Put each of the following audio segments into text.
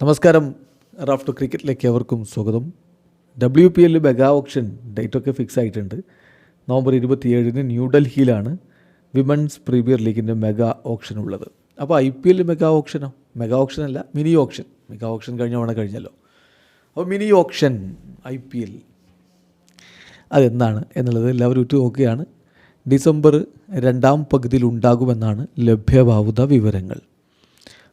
നമസ്കാരം. റാഫ്റ്റോ ക്രിക്കറ്റിലേക്ക് അവർക്കും സ്വാഗതം. ഡബ്ല്യു പി എല്ലിൽ മെഗാ ഓപ്ഷൻ ഡേറ്റൊക്കെ ഫിക്സ് ആയിട്ടുണ്ട്. നവംബർ ഇരുപത്തിയേഴിന് ന്യൂഡൽഹിയിലാണ് വിമൻസ് പ്രീമിയർ ലീഗിന്റെ മെഗാ ഓപ്ഷൻ ഉള്ളത്. അപ്പോൾ ഐ പി എല്ലിൽ മെഗാ ഓപ്ഷനോ മെഗാ ഓപ്ഷൻ അല്ല മിനി ഓപ്ഷൻ മെഗാ ഓപ്ഷൻ കഴിഞ്ഞ തവണ കഴിഞ്ഞല്ലോ. അപ്പോൾ mini auction I P L അതെന്താണ് എന്നുള്ളത് എല്ലാവരും ഉറ്റു നോക്കുകയാണ്. ഡിസംബർ രണ്ടാം പകുതിയിൽ ഉണ്ടാകുമെന്നാണ് ലഭ്യമാവുന്ന വിവരങ്ങൾ.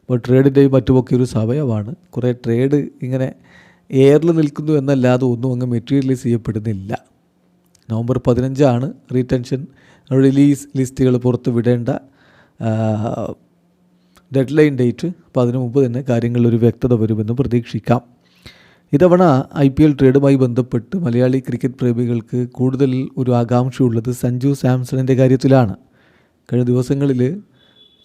അപ്പോൾ ട്രേഡിന്റെയും മറ്റുമൊക്കെ ഒരു സമയമാണ്. കുറേ ട്രേഡ് ഇങ്ങനെ എയറിൽ നിൽക്കുന്നു എന്നല്ലാതെ ഒന്നും അങ്ങ് മെറ്റീരിയലൈസ് ചെയ്യപ്പെടുന്നില്ല. നവംബർ പതിനഞ്ചാണ് റീടെൻഷൻ റിലീസ് ലിസ്റ്റുകൾ പുറത്ത് വിടേണ്ട ഡെഡ് ലൈൻ ഡേറ്റ് അപ്പോൾ അതിനു മുമ്പ് തന്നെ കാര്യങ്ങളിൽ വ്യക്തത വരുമെന്ന് പ്രതീക്ഷിക്കാം. ഇത്തവണ ഐ പി എൽ ട്രേഡുമായി ബന്ധപ്പെട്ട് മലയാളി ക്രിക്കറ്റ് പ്രേമികൾക്ക് കൂടുതൽ ഒരു ആകാംക്ഷയുള്ളത് സഞ്ജു സാംസണിന്റെ കാര്യത്തിലാണ്. കഴിഞ്ഞ ദിവസങ്ങളിൽ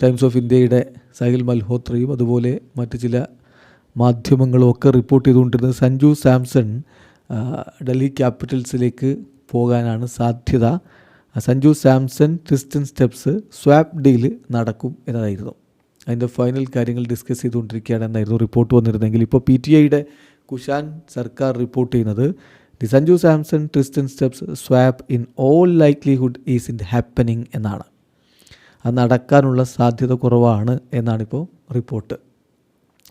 ടൈംസ് ഓഫ് ഇന്ത്യയുടെ സഹിൽ മൽഹോത്രയും അതുപോലെ മറ്റ് ചില മാധ്യമങ്ങളും ഒക്കെ റിപ്പോർട്ട് ചെയ്തുകൊണ്ടിരുന്നത് സഞ്ജു സാംസൺ ഡൽഹി ക്യാപിറ്റൽസിലേക്ക് പോകാനാണ് സാധ്യത. Sanju Samson Tristan Stubbs swap deal നടക്കും എന്നതായിരുന്നു. അതിന്റെ ഫൈനൽ കാര്യങ്ങൾ ഡിസ്കസ് ചെയ്തുകൊണ്ടിരിക്കുകയാണ് എന്നായിരുന്നു റിപ്പോർട്ട് വന്നിരുന്നെങ്കിൽ ഇപ്പോൾ പി ടി ഐയുടെ കുഷാൻ സർക്കാർ റിപ്പോർട്ട് ചെയ്യുന്നത് the Sanju Samson Tristan Stubbs swap in all likelihood is in happening എന്നാണ്. നടക്കാനുള്ള സാധ്യത കുറവാണ് എന്നാണിപ്പോൾ റിപ്പോർട്ട്.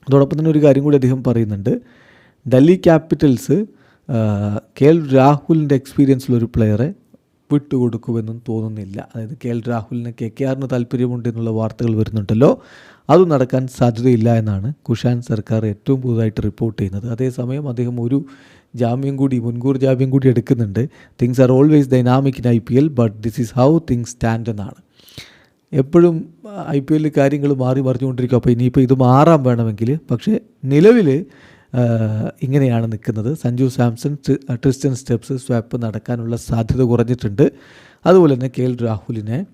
അതോടൊപ്പം തന്നെ ഒരു കാര്യം കൂടി അദ്ദേഹം പറയുന്നുണ്ട്. ഡൽഹി ക്യാപിറ്റൽസ് കെ എൽ രാഹുലിന്റെ എക്സ്പീരിയൻസിലൊരു പ്ലെയറെ വിട്ടുകൊടുക്കുമെന്നും തോന്നുന്നില്ല. അതായത് കെ എൽ രാഹുലിന് കെ കെ ആറിന് താല്പര്യമുണ്ട് എന്നുള്ള വാർത്തകൾ വരുന്നുണ്ടല്ലോ. അത് നടക്കാൻ സാധ്യതയില്ല എന്നാണ് കുഷാൻ സർക്കാർ ഏറ്റവും പുതുതായിട്ട് റിപ്പോർട്ട് ചെയ്യുന്നത്. അതേസമയം അദ്ദേഹം ഒരു ജാമ്യം കൂടി മുൻകൂർ ജാമ്യം കൂടി എടുക്കുന്നുണ്ട്. Things are always dynamic in I P L but this is how things stand എന്നാണ്. എപ്പോഴും ഐ പി എല്ലിൽ കാര്യങ്ങൾ മാറി മറിഞ്ഞുകൊണ്ടിരിക്കും. അപ്പോൾ ഇനിയിപ്പോൾ ഇത് മാറാൻ വേണമെങ്കിൽ പക്ഷേ നിലവിൽ ഇങ്ങനെയാണ് നിൽക്കുന്നത്. സഞ്ജു സാംസൺ ട്രി- ട്രിസ്റ്റൻ സ്റ്റെപ്സ് സ്വാപ്പ് നടക്കാനുള്ള സാധ്യത കുറഞ്ഞിട്ടുണ്ട്. അതുപോലെ തന്നെ കെ എൽ രാഹുലിനെ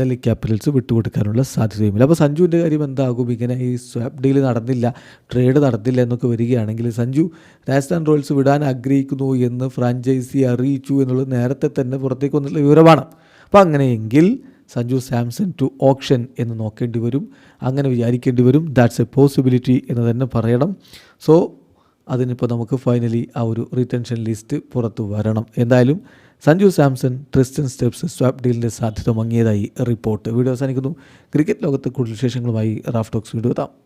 ഡൽഹി ക്യാപിറ്റൽസ് വിട്ടുകൊടുക്കാനുള്ള സാധ്യതയുമില്ല. അപ്പോൾ സഞ്ജുവിന്റെ കാര്യം എന്താകും? ഇങ്ങനെ ഈ സ്വാപ്പ് ഡീൽ നടന്നില്ല ട്രേഡ് നടന്നില്ല എന്നൊക്കെ വരികയാണെങ്കിൽ സഞ്ജു രാജസ്ഥാൻ റോയൽസ് വിടാൻ ആഗ്രഹിക്കുന്നു എന്ന് ഫ്രാഞ്ചൈസി അറിയിച്ചു എന്നുള്ളത് നേരത്തെ തന്നെ പുറത്തേക്ക് വന്നുള്ള വിവരമാണ്. അപ്പോൾ അങ്ങനെയെങ്കിൽ സഞ്ജു സാംസൺ ടു ഓപ്ഷൻ എന്ന് നോക്കേണ്ടി വരും. അങ്ങനെ വിചാരിക്കേണ്ടി വരും. ദാറ്റ്സ് എ പോസിബിലിറ്റി എന്ന് തന്നെ പറയണം. സോ അതിനിപ്പോൾ നമുക്ക് ഫൈനലി ആ ഒരു റിട്ടൻഷൻ ലിസ്റ്റ് പുറത്തു വരണം. എന്തായാലും Sanju Samson Tristan Stubbs swap ഡീലിന്റെ സാധ്യത മങ്ങിയതായി റിപ്പോർട്ട് വീഡിയോ അവസാനിക്കുന്നു. ക്രിക്കറ്റ് ലോകത്ത് കൂടുതൽ വിശേഷങ്ങളുമായി റാഫ് ടോക്സ് വീഡിയോ എത്താം.